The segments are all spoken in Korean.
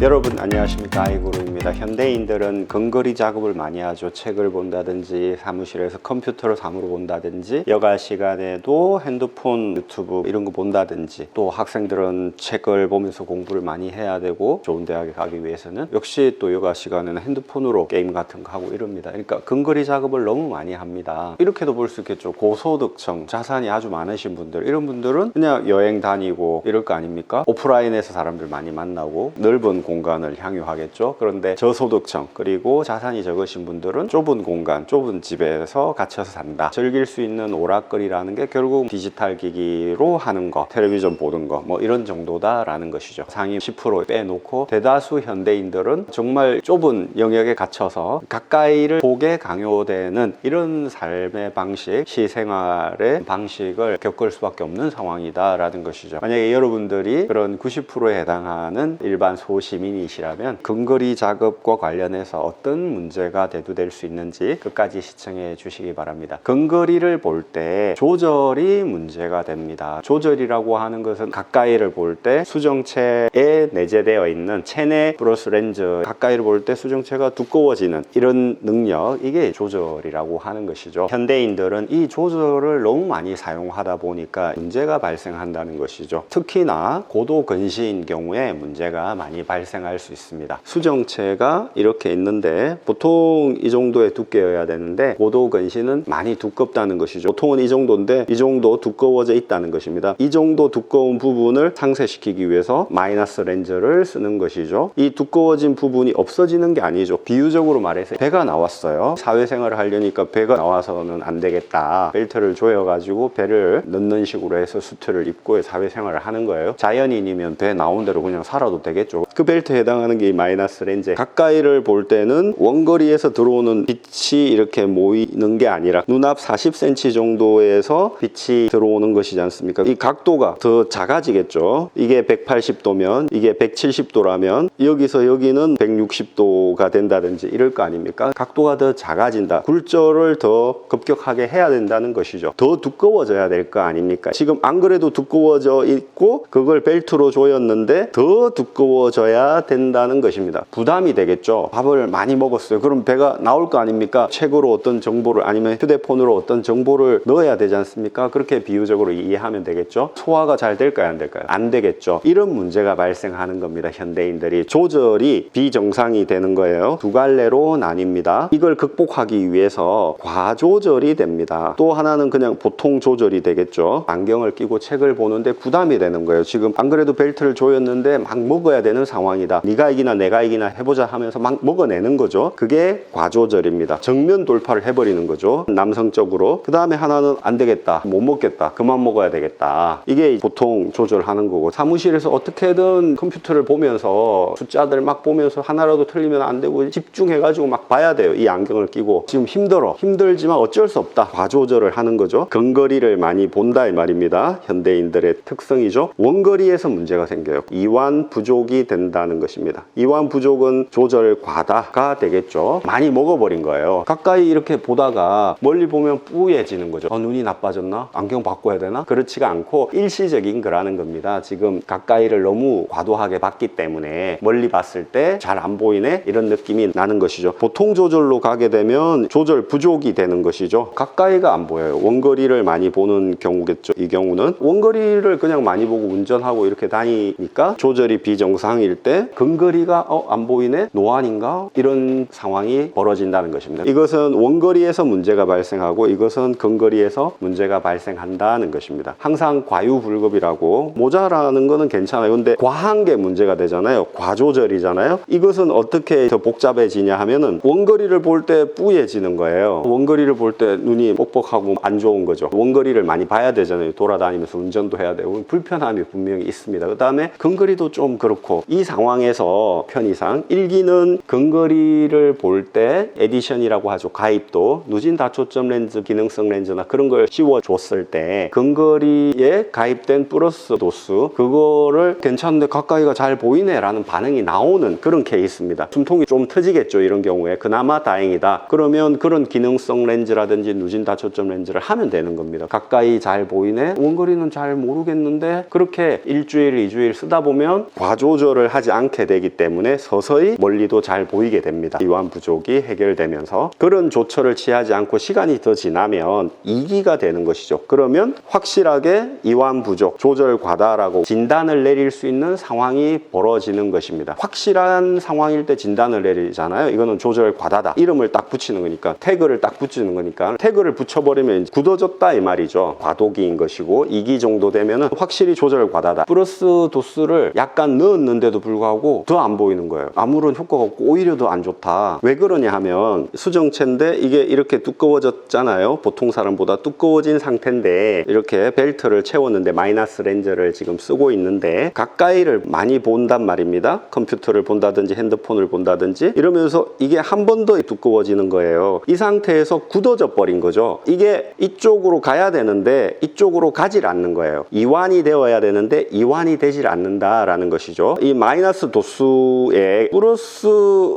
여러분 안녕하십니까 아이구루입니다. 현대인들은 근거리 작업을 많이 하죠. 책을 본다든지 사무실에서 컴퓨터로 사무로 본다든지 여가 시간에도 핸드폰, 유튜브 이런 거 본다든지 또 학생들은 책을 보면서 공부를 많이 해야 되고 좋은 대학에 가기 위해서는 역시 또 여가 시간에는 핸드폰으로 게임 같은 거 하고 이럽니다. 그러니까 근거리 작업을 너무 많이 합니다. 이렇게도 볼 수 있겠죠. 고소득층, 자산이 아주 많으신 분들 이런 분들은 그냥 여행 다니고 이럴 거 아닙니까? 오프라인에서 사람들 많이 만나고 넓은 공간을 향유하겠죠. 그런데 저소득층 그리고 자산이 적으신 분들은 좁은 공간, 좁은 집에서 갇혀서 산다. 즐길 수 있는 오락거리라는 게 결국 디지털 기기로 하는 거, 텔레비전 보는 거, 뭐 이런 정도다 라는 것이죠. 상위 10% 빼놓고 대다수 현대인들은 정말 좁은 영역에 갇혀서 가까이를 보게 강요되는 이런 삶의 방식, 시생활의 방식을 겪을 수밖에 없는 상황이다 라는 것이죠. 만약에 여러분들이 그런 90%에 해당하는 일반 소시 민이시라면 근거리 작업과 관련해서 어떤 문제가 대두될 수 있는지 끝까지 시청해 주시기 바랍니다. 근거리를 볼 때 조절이 문제가 됩니다. 조절이라고 하는 것은 가까이를 볼 때 수정체에 내재되어 있는 체내 플러스 렌즈 가까이를 볼 때 수정체가 두꺼워지는 이런 능력 이게 조절이라고 하는 것이죠. 현대인들은 이 조절을 너무 많이 사용하다 보니까 문제가 발생한다는 것이죠. 특히나 고도 근시인 경우에 문제가 많이 발생 할 수 있습니다. 수정체가 이렇게 있는데 보통 이 정도의 두께여야 되는데 고도 근시는 많이 두껍다는 것이죠. 보통은 이 정도인데 이 정도 두꺼워져 있다는 것입니다. 이 정도 두꺼운 부분을 상쇄시키기 위해서 마이너스 렌즈를 쓰는 것이죠. 이 두꺼워진 부분이 없어지는 게 아니죠. 비유적으로 말해서 배가 나왔어요. 사회생활을 하려니까 배가 나와서는 안 되겠다. 벨트를 조여 가지고 배를 넣는 식으로 해서 수트를 입고 사회생활을 하는 거예요. 자연인이면 배 나온 대로 그냥 살아도 되겠죠. 그 벨트 에 해당하는 게 이 마이너스 렌즈. 가까이를 볼 때는 원거리에서 들어오는 빛이 이렇게 모이는 게 아니라 눈앞 40cm 정도에서 빛이 들어오는 것이지 않습니까? 이 각도가 더 작아지겠죠. 이게 180도면 이게 170도라면 여기서 여기는 160도가 된다든지 이럴 거 아닙니까? 각도가 더 작아진다. 굴절을 더 급격하게 해야 된다는 것이죠. 더 두꺼워져야 될 거 아닙니까? 지금 안 그래도 두꺼워져 있고 그걸 벨트로 조였는데 더 두꺼워져야 된다는 것입니다. 부담이 되겠죠. 밥을 많이 먹었어요. 그럼 배가 나올 거 아닙니까? 책으로 어떤 정보를 아니면 휴대폰으로 어떤 정보를 넣어야 되지 않습니까? 그렇게 비유적으로 이해하면 되겠죠. 소화가 잘 될까요? 안 될까요? 안 되겠죠. 이런 문제가 발생하는 겁니다. 현대인들이 조절이 비정상이 되는 거예요. 두 갈래로 나뉩니다. 이걸 극복하기 위해서 과조절이 됩니다. 또 하나는 그냥 보통 조절이 되겠죠. 안경을 끼고 책을 보는데 부담이 되는 거예요. 지금 안 그래도 벨트를 조였는데 막 먹어야 되는 상황이 다. 네가 이기나 내가 이기나 해보자 하면서 막 먹어내는 거죠. 그게 과조절입니다. 정면 돌파를 해버리는 거죠. 남성적으로. 그 다음에 하나는 안 되겠다. 못 먹겠다. 그만 먹어야 되겠다. 이게 보통 조절하는 거고 사무실에서 어떻게든 컴퓨터를 보면서 숫자들 막 보면서 하나라도 틀리면 안 되고 집중해가지고 막 봐야 돼요. 이 안경을 끼고 지금 힘들어. 힘들지만 어쩔 수 없다. 과조절을 하는 거죠. 근거리를 많이 본다 이 말입니다. 현대인들의 특성이죠. 원거리에서 문제가 생겨요. 이완 부족이 된다 는 것입니다. 이완 부족은 조절 과다가 되겠죠. 많이 먹어버린 거예요. 가까이 이렇게 보다가 멀리 보면 뿌얘지는 거죠. 어, 눈이 나빠졌나? 안경 바꿔야 되나? 그렇지가 않고 일시적인 거라는 겁니다. 지금 가까이를 너무 과도하게 봤기 때문에 멀리 봤을 때 잘 안 보이네? 이런 느낌이 나는 것이죠. 보통 조절로 가게 되면 조절 부족이 되는 것이죠. 가까이가 안 보여요. 원거리를 많이 보는 경우겠죠. 이 경우는 원거리를 그냥 많이 보고 운전하고 이렇게 다니니까 조절이 비정상일 때 근거리가 어, 안 보이네? 노안인가? 이런 상황이 벌어진다는 것입니다. 이것은 원거리에서 문제가 발생하고 이것은 근거리에서 문제가 발생한다는 것입니다. 항상 과유불급이라고 모자라는 거는 괜찮아요. 근데 과한 게 문제가 되잖아요. 과조절이잖아요. 이것은 어떻게 더 복잡해지냐 하면은 원거리를 볼 때 뿌얘지는 거예요. 원거리를 볼 때 눈이 뻑뻑하고 안 좋은 거죠. 원거리를 많이 봐야 되잖아요. 돌아다니면서 운전도 해야 되고 불편함이 분명히 있습니다. 그 다음에 근거리도 좀 그렇고 이 상 황에서 편의상 일기는 근거리를 볼 때 에디션이라고 하죠. 가입도 누진 다초점 렌즈 기능성 렌즈나 그런 걸 씌워 줬을 때 근거리에 가입된 플러스 도수 그거를 괜찮은데 가까이가 잘 보이네 라는 반응이 나오는 그런 케이스입니다. 숨통이 좀 트지겠죠. 이런 경우에 그나마 다행이다. 그러면 그런 기능성 렌즈라든지 누진 다초점 렌즈를 하면 되는 겁니다. 가까이 잘 보이네 원거리는 잘 모르겠는데 그렇게 일주일 이주일 쓰다 보면 과조절을 하지 일어나지 않게 되기 때문에 서서히 멀리도 잘 보이게 됩니다. 이완 부족이 해결되면서 그런 조처를 취하지 않고 시간이 더 지나면 2기가 되는 것이죠. 그러면 확실하게 이완 부족, 조절 과다라고 진단을 내릴 수 있는 상황이 벌어지는 것입니다. 확실한 상황일 때 진단을 내리잖아요. 이거는 조절 과다다. 이름을 딱 붙이는 거니까 태그를 딱 붙이는 거니까 태그를 붙여버리면 굳어졌다 이 말이죠. 과도기인 것이고 2기 정도 되면은 확실히 조절 과다다. 플러스 도수를 약간 넣었는데도 불구하고 더 안 보이는 거예요. 아무런 효과가 없고 오히려 더 안 좋다. 왜 그러냐 하면 수정체인데 이게 이렇게 두꺼워졌잖아요. 보통 사람보다 두꺼워진 상태인데 이렇게 벨트를 채웠는데 마이너스 렌즈를 지금 쓰고 있는데 가까이를 많이 본단 말입니다. 컴퓨터를 본다든지 핸드폰을 본다든지 이러면서 이게 한 번 더 두꺼워지는 거예요. 이 상태에서 굳어져 버린 거죠. 이게 이쪽으로 가야 되는데 이쪽으로 가질 않는 거예요. 이완이 되어야 되는데 이완이 되질 않는다라는 것이죠. 이 마이너스 도수에 플러스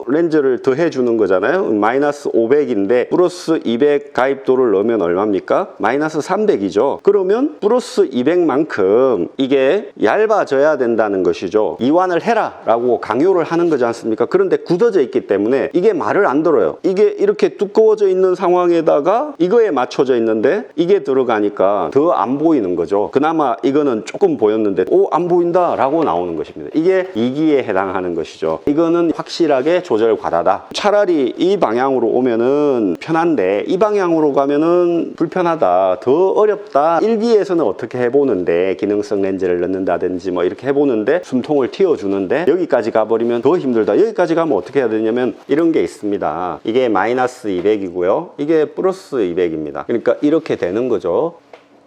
렌즈를 더해 주는 거잖아요. 마이너스 500인데 플러스 200 가입도를 넣으면 얼마입니까? 마이너스 300이죠. 그러면 플러스 200만큼 이게 얇아져야 된다는 것이죠. 이완을 해라 라고 강요를 하는 거지 않습니까? 그런데 굳어져 있기 때문에 이게 말을 안 들어요. 이게 이렇게 두꺼워져 있는 상황에다가 이거에 맞춰져 있는데 이게 들어가니까 더 안 보이는 거죠. 그나마 이거는 조금 보였는데 오 안 보인다 라고 나오는 것입니다. 이게 이기 에 해당하는 것이죠. 이거는 확실하게 조절 과다다. 차라리 이 방향으로 오면은 편한데 이 방향으로 가면은 불편하다. 더 어렵다. 일기에서는 어떻게 해보는데 기능성 렌즈를 넣는다든지 뭐 이렇게 해보는데 숨통을 틔워주는데 여기까지 가버리면 더 힘들다. 여기까지 가면 어떻게 해야 되냐면 이런 게 있습니다. 이게 마이너스 200이고요. 이게 플러스 200입니다. 그러니까 이렇게 되는 거죠.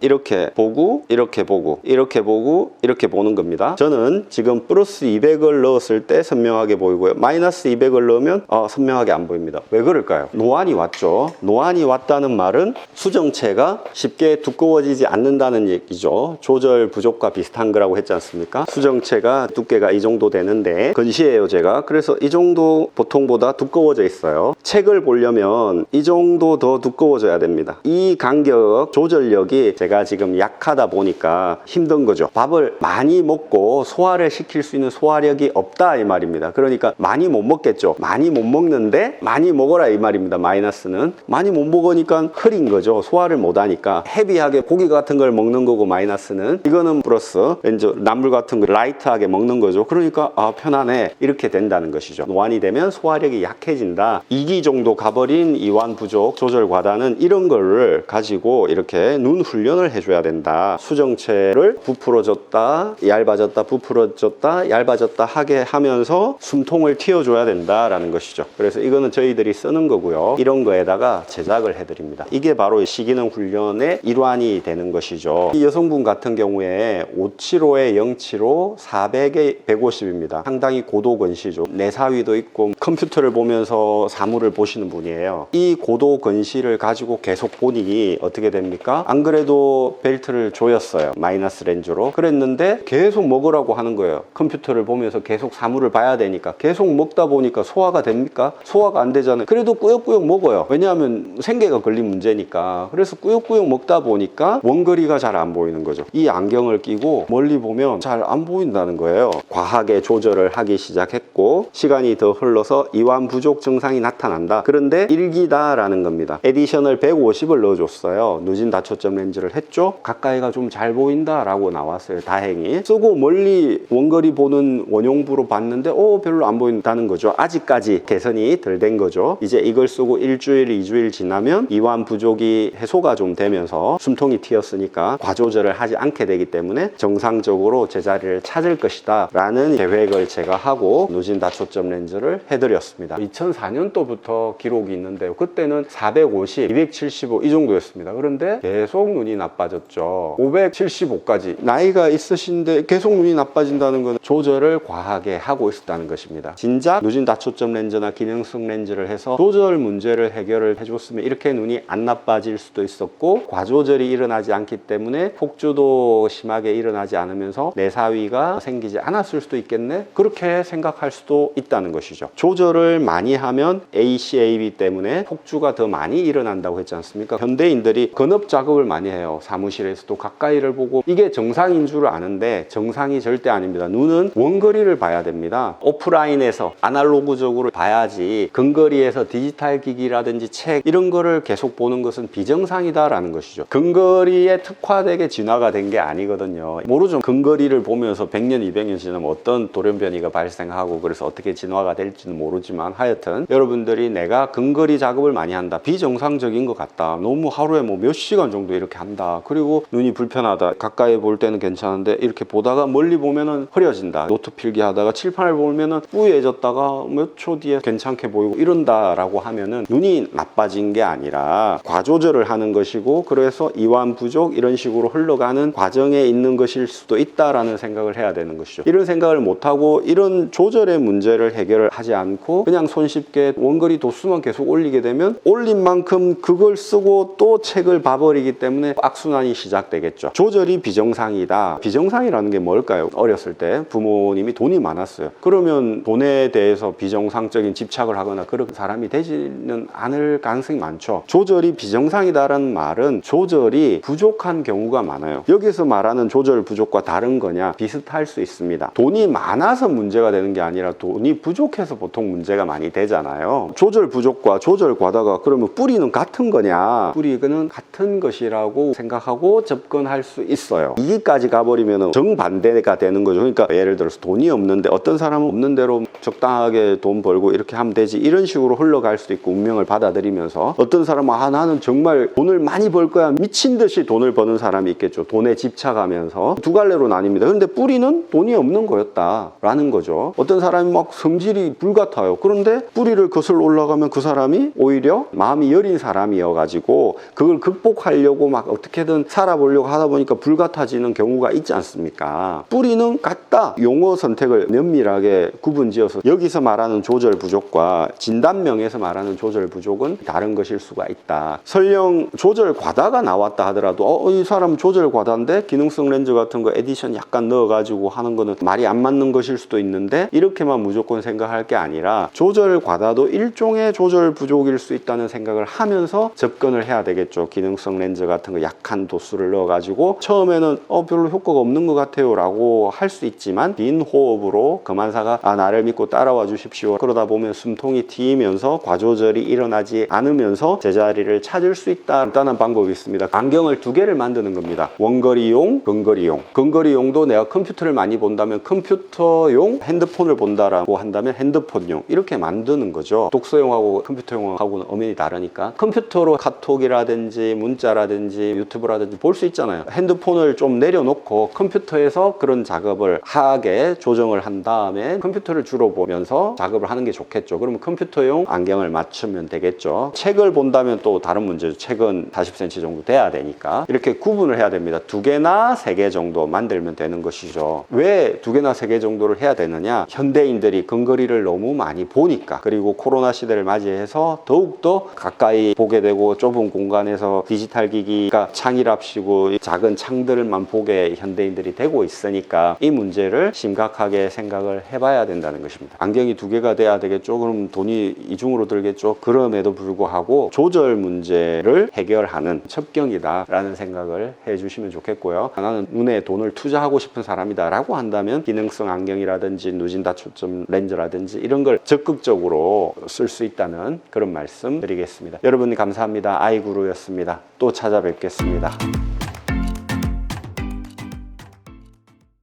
이렇게 보고 이렇게 보고 이렇게 보고 이렇게 보는 겁니다. 저는 지금 플러스 200을 넣었을 때 선명하게 보이고요. 마이너스 200을 넣으면 어, 선명하게 안 보입니다. 왜 그럴까요? 노안이 왔죠. 노안이 왔다는 말은 수정체가 쉽게 두꺼워지지 않는다는 얘기죠. 조절 부족과 비슷한 거라고 했지 않습니까? 수정체가 두께가 이 정도 되는데 건시해요 제가. 그래서 이 정도 보통보다 두꺼워져 있어요. 책을 보려면 이 정도 더 두꺼워져야 됩니다. 이 간격 조절력이 제가 지금 약하다 보니까 힘든 거죠. 밥을 많이 먹고 소화를 시킬 수 있는 소화력이 없다 이 말입니다. 그러니까 많이 못 먹겠죠. 많이 못 먹는데 많이 먹어라 이 말입니다. 마이너스는 많이 못 먹으니까 흐린 거죠. 소화를 못 하니까 헤비하게 고기 같은 걸 먹는 거고 마이너스는 이거는 플러스 왠지 나물 같은 거 라이트하게 먹는 거죠. 그러니까 아 편하네 이렇게 된다는 것이죠. 노안이 되면 소화력이 약해진다. 2기 정도 가버린 이완 부족 조절 과다는 이런 거를 가지고 이렇게 눈 훈련 을 해줘야 된다. 수정체를 부풀어졌다, 얇아졌다, 부풀어졌다, 얇아졌다 하게 하면서 숨통을 틔워줘야 된다라는 것이죠. 그래서 이거는 저희들이 쓰는 거고요. 이런 거에다가 제작을 해드립니다. 이게 바로 시기능 훈련의 일환이 되는 것이죠. 이 여성분 같은 경우에 575에 075, 400에 150입니다. 상당히 고도 건시죠. 내사위도 있고 컴퓨터를 보면서 사물을 보시는 분이에요. 이 고도 건시를 가지고 계속 보니 어떻게 됩니까? 안 그래도 벨트를 조였어요. 마이너스 렌즈로. 그랬는데 계속 먹으라고 하는 거예요. 컴퓨터를 보면서 계속 사물을 봐야 되니까. 계속 먹다 보니까 소화가 됩니까? 소화가 안 되잖아요. 그래도 꾸역꾸역 먹어요. 왜냐하면 생계가 걸린 문제니까. 그래서 꾸역꾸역 먹다 보니까 원거리가 잘 안 보이는 거죠. 이 안경을 끼고 멀리 보면 잘 안 보인다는 거예요. 과하게 조절을 하기 시작했고 시간이 더 흘러서 이완 부족 증상이 나타난다. 그런데 일기다라는 겁니다. 에디셔널 150을 넣어줬어요. 누진 다초점 렌즈를 했죠. 가까이가 좀 잘 보인다라고 나왔어요. 다행히 쓰고 멀리 원거리 보는 원용부로 봤는데 어 별로 안 보인다는 거죠. 아직까지 개선이 덜 된 거죠. 이제 이걸 쓰고 일주일, 이주일 지나면 이완 부족이 해소가 좀 되면서 숨통이 튀었으니까 과조절을 하지 않게 되기 때문에 정상적으로 제자리를 찾을 것이다 라는 계획을 제가 하고 누진 다초 점 렌즈를 해드렸습니다. 2004년도부터 기록이 있는데요. 그때는 450, 275 이 정도였습니다. 그런데 계속 눈이 나빠졌죠. 575까지 나이가 있으신데 계속 눈이 나빠진다는 건 조절을 과하게 하고 있었다는 것입니다. 진작 누진 다초점 렌즈나 기능성 렌즈를 해서 조절 문제를 해결을 해줬으면 이렇게 눈이 안 나빠질 수도 있었고 과조절이 일어나지 않기 때문에 폭주도 심하게 일어나지 않으면서 내사위가 생기지 않았을 수도 있겠네. 그렇게 생각할 수도 있다는 것이죠. 조절을 많이 하면 ACAB 때문에 폭주가 더 많이 일어난다고 했지 않습니까? 현대인들이 근업 작업을 많이 해요. 사무실에서도 가까이를 보고 이게 정상인 줄 아는데 정상이 절대 아닙니다. 눈은 원거리를 봐야 됩니다. 오프라인에서 아날로그적으로 봐야지 근거리에서 디지털 기기라든지 책 이런 거를 계속 보는 것은 비정상이다라는 것이죠. 근거리에 특화되게 진화가 된 게 아니거든요. 모르죠. 근거리를 보면서 100년, 200년 지나면 어떤 돌연변이가 발생하고 그래서 어떻게 진화가 될지는 모르지만 하여튼 여러분들이 내가 근거리 작업을 많이 한다. 비정상적인 것 같다. 너무 하루에 뭐 몇 시간 정도 이렇게 한다. 그리고 눈이 불편하다. 가까이 볼 때는 괜찮은데 이렇게 보다가 멀리 보면은 흐려진다. 노트 필기 하다가 칠판을 보면은 뿌얘졌다가 몇 초 뒤에 괜찮게 보이고 이런다라고 하면은 눈이 나빠진 게 아니라 과조절을 하는 것이고 그래서 이완 부족 이런 식으로 흘러가는 과정에 있는 것일 수도 있다라는 생각을 해야 되는 것이죠. 이런 생각을 못 하고 이런 조절의 문제 를 해결을 하지 않고 그냥 손쉽게 원거리 도수만 계속 올리게 되면 올린 만큼 그걸 쓰고 또 책을 봐버리기 때문에 악순환이 시작되겠죠. 조절이 비정상이다. 비정상이라는 게 뭘까요? 어렸을 때 부모님이 돈이 많았어요. 그러면 돈에 대해서 비정상적인 집착을 하거나 그런 사람이 되지는 않을 가능성이 많죠. 조절이 비정상이다라는 말은 조절이 부족한 경우가 많아요. 여기서 말하는 조절 부족과 다른 거냐? 비슷할 수 있습니다. 돈이 많아서 문제가 되는 게 아니라 돈이 부족해서 보통 문제가 많이 되잖아요. 조절 부족과 조절 과다가 그러면 뿌리는 같은 거냐? 뿌리는 같은 것이라고 생각하고 접근할 수 있어요. 이기까지 가버리면 정반대가 되는 거죠. 그러니까 예를 들어서 돈이 없는데 어떤 사람은 없는 대로 적당하게 돈 벌고 이렇게 하면 되지 이런 식으로 흘러갈 수도 있고 운명을 받아들이면서 어떤 사람은 아 나는 정말 돈을 많이 벌 거야 미친 듯이 돈을 버는 사람이 있겠죠. 돈에 집착하면서 두 갈래로 나뉩니다. 그런데 뿌리는 돈이 없는 거였다라는 거죠. 어떤 사람이 막 성질이 불같아요. 그런데 뿌리를 거슬러 올라가면 그 사람이 오히려 마음이 여린 사람이어 가지고 그걸 극복하려고 막 어떻게든 살아보려고 하다 보니까 불같아지는 경우가 있지 않습니까? 뿌리는 같다. 용어 선택을 면밀하게 구분지어서 여기서 말하는 조절 부족과 진단명에서 말하는 조절 부족은 다른 것일 수가 있다. 설령 조절 과다가 나왔다 하더라도 어, 이 사람 조절 과다인데 기능성 렌즈 같은 거 에디션 약간 넣어가지고 하는 거는 말이 안 맞는 것일 수도 있는데 이렇게만 무조건 생각할 게 아니라 조절 과다도 일종의 조절 부족일 수 있다는 생각을 하면서 접근을 해야 되겠죠. 기능성 렌즈 같은 거 약한 도수를 넣어가지고 처음에는 어 별로 효과가 없는 것 같아요 라고 할 수 있지만 빈 호흡으로 그만사가 아 나를 믿고 따라와 주십시오. 그러다 보면 숨통이 트이면서 과조절이 일어나지 않으면서 제자리를 찾을 수 있다. 간단한 방법이 있습니다. 안경을 두 개를 만드는 겁니다. 원거리용, 근거리용. 근거리용도 내가 컴퓨터를 많이 본다면 컴퓨터용, 핸드폰을 본다라 고 한다면 핸드폰용 이렇게 만드는 거죠. 독서용하고 컴퓨터용하고는 엄연히 다르니까 컴퓨터로 카톡이라든지 문자라든지 유튜브라든지 볼 수 있잖아요. 핸드폰을 좀 내려놓고 컴퓨터에서 그런 작업을 하게 조정을 한 다음에 컴퓨터를 주로 보면서 작업을 하는 게 좋겠죠. 그러면 컴퓨터용 안경을 맞추면 되겠죠. 책을 본다면 또 다른 문제죠. 책은 40cm 정도 돼야 되니까 이렇게 구분을 해야 됩니다. 두 개나 세 개 정도 만들면 되는 것이죠. 왜 두 개나 세 개 정도를 해야 되느냐? 현대인들이 근거리를 너무 많이 보니까 그리고 코로나 시대를 맞이해서 더욱더 가까이 보게 되고 좁은 공간에서 디지털 기기가 창이랍시고 작은 창들만 보게 현대인들이 되고 있으니까 이 문제를 심각하게 생각을 해봐야 된다는 것입니다. 안경이 두 개가 돼야 되겠죠. 그럼 돈이 이중으로 들겠죠. 그럼에도 불구하고 조절 문제를 해결하는 첩경이다라는 생각을 해주시면 좋겠고요. 나는 눈에 돈을 투자하고 싶은 사람이다라고 한다면 기능성 안경이라든지 누진다 초점 렌즈라든지 이런 걸 적극적으로 쓸 수 있다는 그런 말씀 드리겠습니다. 여러분 감사합니다. 아이구루였습니다. 또 찾아뵙겠습니다.